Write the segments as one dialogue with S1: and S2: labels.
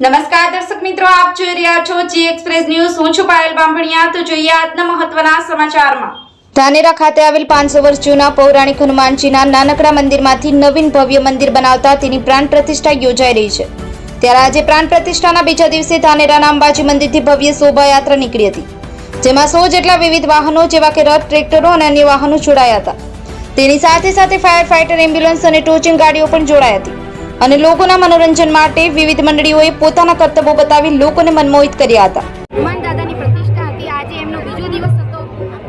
S1: નમસ્કાર દર્શક મિત્રો, આપ જોઈ રહ્યા છો જી એક્સપ્રેસ ન્યૂઝ હું છું પાયલ બાંભણિયા તો જોઈએ આજના મહત્વના સમાચારમાં. ધાનેરા ખાતે આવેલ પાંચસો વર્ષ જૂના પૌરાણિક હનુમાનજીના નાનકડા મંદિરમાંથી નવીન ભવ્ય મંદિર બનાવતા તેની પ્રાણ પ્રતિષ્ઠા યોજાઈ રહી છે. ત્યારે આજે પ્રાણ પ્રતિષ્ઠાના બીજા દિવસે ધાનેરાના અંબાજી મંદિરથી ભવ્ય શોભાયાત્રા નીકળી હતી. જેમાં સો જેટલા વિવિધ વાહનો, જેવા કે રથ, ટ્રેક્ટરો અને અન્ય વાહનો જોડાયા હતા. તેની સાથે સાથે ફાયર ફાઇટર એમ્બ્યુલન્સ અને ટોચિંગ ગાડીઓ પણ જોડાઈ હતી. અને લોકોના મનોરંજન માટે વિવિધ મંડળીઓએ પોતાના કર્તવ્યો બતાવી લોકોને મનમોહિત કર્યા હતા.
S2: હનુમાન દાદાની પ્રતિષ્ઠા હતી. આજે એમનો બીજો દિવસ હતો.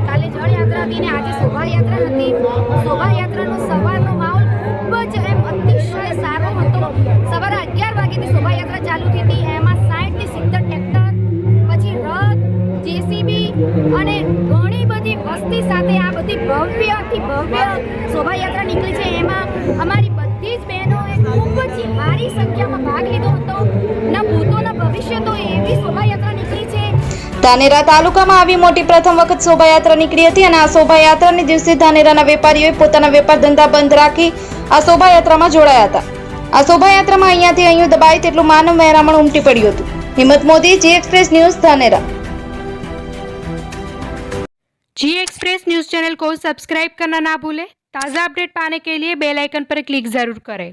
S2: કાલે જળયાત્રા હતી આજે શોભાયાત્રા શોભાયાત્રાનો સવારનો માહોલ ખૂબ જ એમ અતિશય સારો હતો. સવારે અગિયાર વાગ્યાથી શોભાયાત્રા ચાલુ થઈ એમાં સાઠથી સિત્તેર ટ્રેક્ટર, પછી રથ, જેસીબી અને ઘણી બધી વસ્તી સાથે આ બધી ભવ્યથી ભવ્ય શોભાયાત્રા નીકળી છે. એમાં અમારી બધી જ બહેનોએ ખૂબ જ સારી સંખ્યામાં ભાગ લીધો હતો ના ભૂતોના ભવિષ્ય તો એવી શોભાયાત્રા નીકળી છે
S1: ધાનેરા તાલુકામાં આવી મોટી પ્રથમ વખત શોભાયાત્રા નીકળી હતી અને આ શોભાયાત્રાને દિવસે ધાનેરાના વેપારીઓએ પોતાના વેપાર ધંધા બંધ રાખી આ શોભાયાત્રામાં જોડાયા હતા આ શોભાયાત્રામાં અહીંયાથી અહીં દબાય તેટલું માનવ મહેરામણ ઉમટી પડ્યું હતું Himmat Modi ji express news Dhanera
S3: ji express news channel को सब्सक्राइब करना ना भूलें ताज़ा अपडेट पाने के लिए बेल आइकन पर क्लिक ज़रूर करें